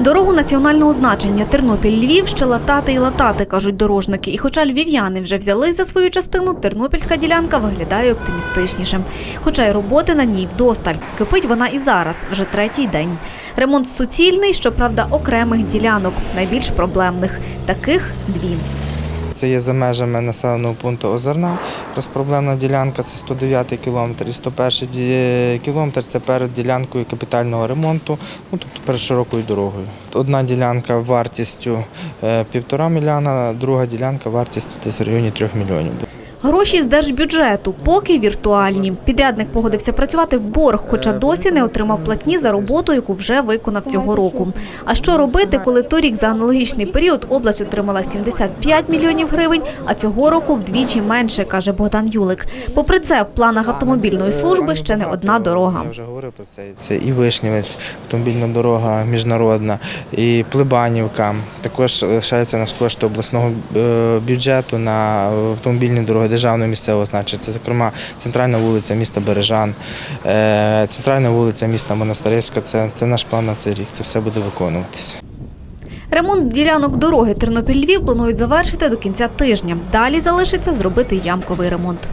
Дорогу національного значення Тернопіль-Львів ще латати і латати, кажуть дорожники. І хоча львів'яни вже взяли за свою частину, тернопільська ділянка виглядає оптимістичнішим. Хоча й роботи на ній вдосталь. Кипить вона і зараз, вже третій день. Ремонт суцільний, щоправда, окремих ділянок, найбільш проблемних. Таких дві. Це є за межами населеного пункту Озерна. Розпроблемна ділянка це 109 кілометр і 101 ді- кілометр це перед ділянкою капітального ремонту, ну тобто перед широкою дорогою. Одна ділянка вартістю е, півтора мільйона, друга ділянка вартістю десь в районі трьох мільйонів. Гроші з держбюджету поки віртуальні. Підрядник погодився працювати в борг, хоча досі не отримав платні за роботу, яку вже виконав цього року. А що робити, коли торік за аналогічний період область отримала 75 мільйонів гривень, а цього року вдвічі менше, каже Богдан Юлик. Попри це, в планах автомобільної служби ще не одна дорога. Я вже говорив про це. Це і Вишнівець, автомобільна дорога міжнародна, і Плебанівка. Також лишаються у нас кошти обласного е, бюджету на автомобільні дороги державного місцевого значення. Це, зокрема, центральна вулиця міста Бережан, е, центральна вулиця міста Монастирська. Це, це наш план на цей рік. Це все буде виконуватися. Ремонт ділянок дороги Тернопіль-Львів планують завершити до кінця тижня. Далі залишиться зробити ямковий ремонт.